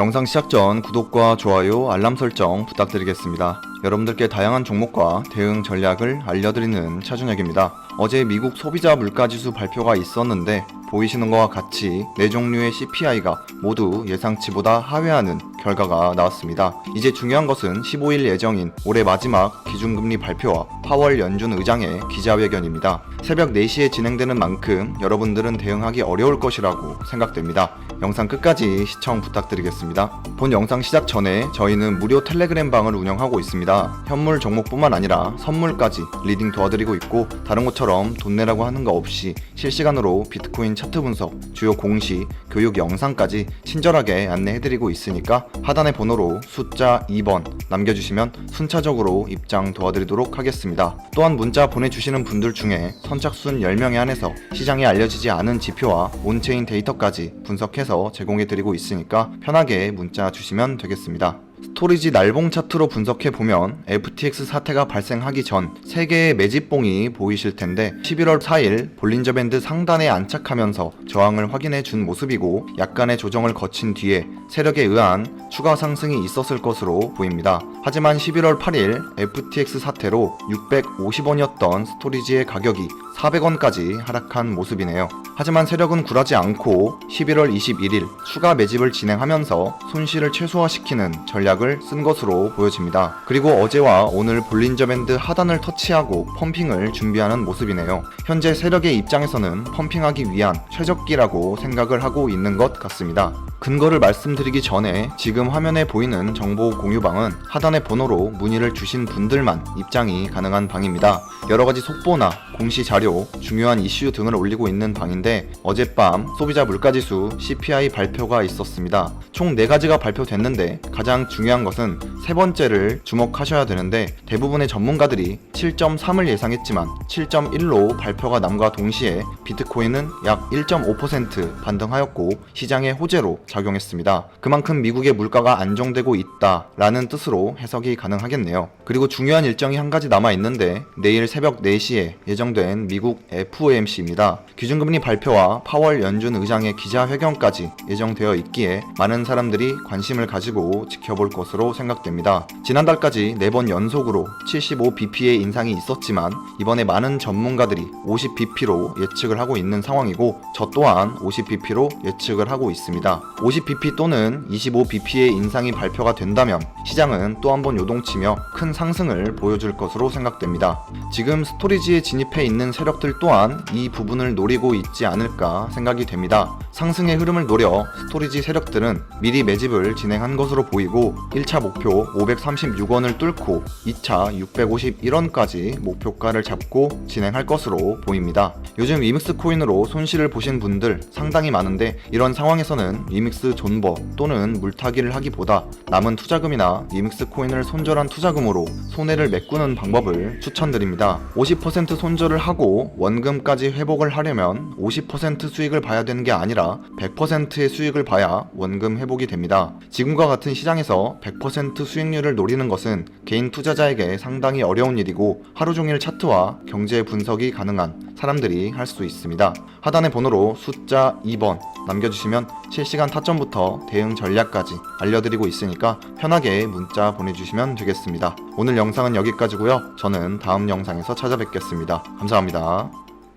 영상 시작 전 구독과 좋아요, 알람 설정 부탁드리겠습니다. 여러분들께 다양한 종목과 대응 전략을 알려드리는 차준혁입니다. 어제 미국 소비자 물가지수 발표가 있었는데 보이시는 것과 같이 네 종류의 CPI가 모두 예상치보다 하회하는 결과가 나왔습니다. 이제 중요한 것은 15일 예정인 올해 마지막 기준금리 발표와 파월 연준 의장의 기자회견입니다. 새벽 4시에 진행되는 만큼 여러분들은 대응하기 어려울 것이라고 생각됩니다. 영상 끝까지 시청 부탁드리겠습니다. 본 영상 시작 전에 저희는 무료 텔레그램 방을 운영하고 있습니다. 현물 종목뿐만 아니라 선물까지 리딩 도와드리고 있고 다른 곳처럼 돈 내라고 하는 거 없이 실시간으로 비트코인 차트 분석, 주요 공시, 교육 영상까지 친절하게 안내해드리고 있으니까 하단의 번호로 숫자 2번 남겨주시면 순차적으로 입장 도와드리도록 하겠습니다. 또한 문자 보내주시는 분들 중에 선착순 10명에 한해서 시장에 알려지지 않은 지표와 온체인 데이터까지 분석해서 제공해 드리고 있으니까 편하게 문자 주시면 되겠습니다. 스토리지 날봉 차트로 분석해 보면 FTX 사태가 발생하기 전세 개의 매집봉이 보이실 텐데 11월 4일 볼린저 밴드 상단에 안착하면서 저항을 확인해 준 모습이고 약간의 조정을 거친 뒤에 세력에 의한 추가 상승이 있었을 것으로 보입니다. 하지만 11월 8일 FTX 사태로 650원이었던 스토리지의 가격이 400원까지 하락한 모습이네요. 하지만 세력은 굴하지 않고 11월 21일 추가 매집을 진행하면서 손실을 최소화시키는 전략을 쓴 것으로 보여집니다. 그리고 어제와 오늘 볼린저 밴드 하단을 터치하고 펌핑을 준비하는 모습이네요. 현재 세력의 입장에서는 펌핑하기 위한 최적기라고 생각을 하고 있는 것 같습니다. 근거를 말씀드리기 전에 지금 화면에 보이는 정보 공유방은 하단의 번호로 문의를 주신 분들만 입장이 가능한 방입니다. 여러 가지 속보나 공시 자료, 중요한 이슈 등을 올리고 있는 방인데 어젯밤 소비자 물가지수 CPI 발표가 있었습니다. 총 4가지가 발표됐는데 가장 중요한 것은 세 번째를 주목하셔야 되는데 대부분의 전문가들이 7.3을 예상했지만 7.1로 발표가 남과 동시에 비트코인은 약 1.5% 반등하였고 시장의 호재로 작용했습니다. 그만큼 미국의 물가가 안정되고 있다라는 뜻으로 해석이 가능하겠네요. 그리고 중요한 일정이 한 가지 남아 있는데 내일 새벽 4시에 예정된 미국 FOMC입니다. 기준금리 발표와 파월 연준 의장의 기자회견까지 예정되어 있기에 많은 사람들이 관심을 가지고 지켜볼 것으로 생각됩니다. 지난달까지 4번 연속으로 75bp의 인상이 있었지만 이번에 많은 전문가들이 50bp로 예측을 하고 있는 상황이고 저 또한 50bp로 예측을 하고 있습니다. 50bp 또는 25bp의 인상이 발표가 된다면 시장은 또 한 번 요동치며 큰 상승을 보여줄 것으로 생각됩니다. 지금 스토리지에 진입해 있는 세력들 또한 이 부분을 노리고 있지 않을까 생각이 됩니다. 상승의 흐름을 노려 스토리지 세력들은 미리 매집을 진행한 것으로 보이고 1차 목표 536원을 뚫고 2차 651원까지 목표가를 잡고 진행할 것으로 보입니다. 요즘 위믹스 코인으로 손실을 보신 분들 상당히 많은데 이런 상황에서는 위믹스 존버 또는 물타기를 하기보다 남은 투자금이나 위믹스 코인을 손절한 투자금으로 손해를 메꾸는 방법을 추천드립니다. 50% 손절을 하고 원금까지 회복을 하려면 50% 수익을 봐야 되는 게 아니라 100%의 수익을 봐야 원금 회복이 됩니다. 지금과 같은 시장에서 100% 수익률을 노리는 것은 개인 투자자에게 상당히 어려운 일이고 하루 종일 차트와 경제 분석이 가능한 사람들이 할 수 있습니다. 하단의 번호로 숫자 2번 남겨주시면 실시간 타점부터 대응 전략까지 알려드리고 있으니까 편하게 문자 보내주시면 되겠습니다. 오늘 영상은 여기까지고요. 저는 다음 영상에서 찾아뵙겠습니다. 감사합니다.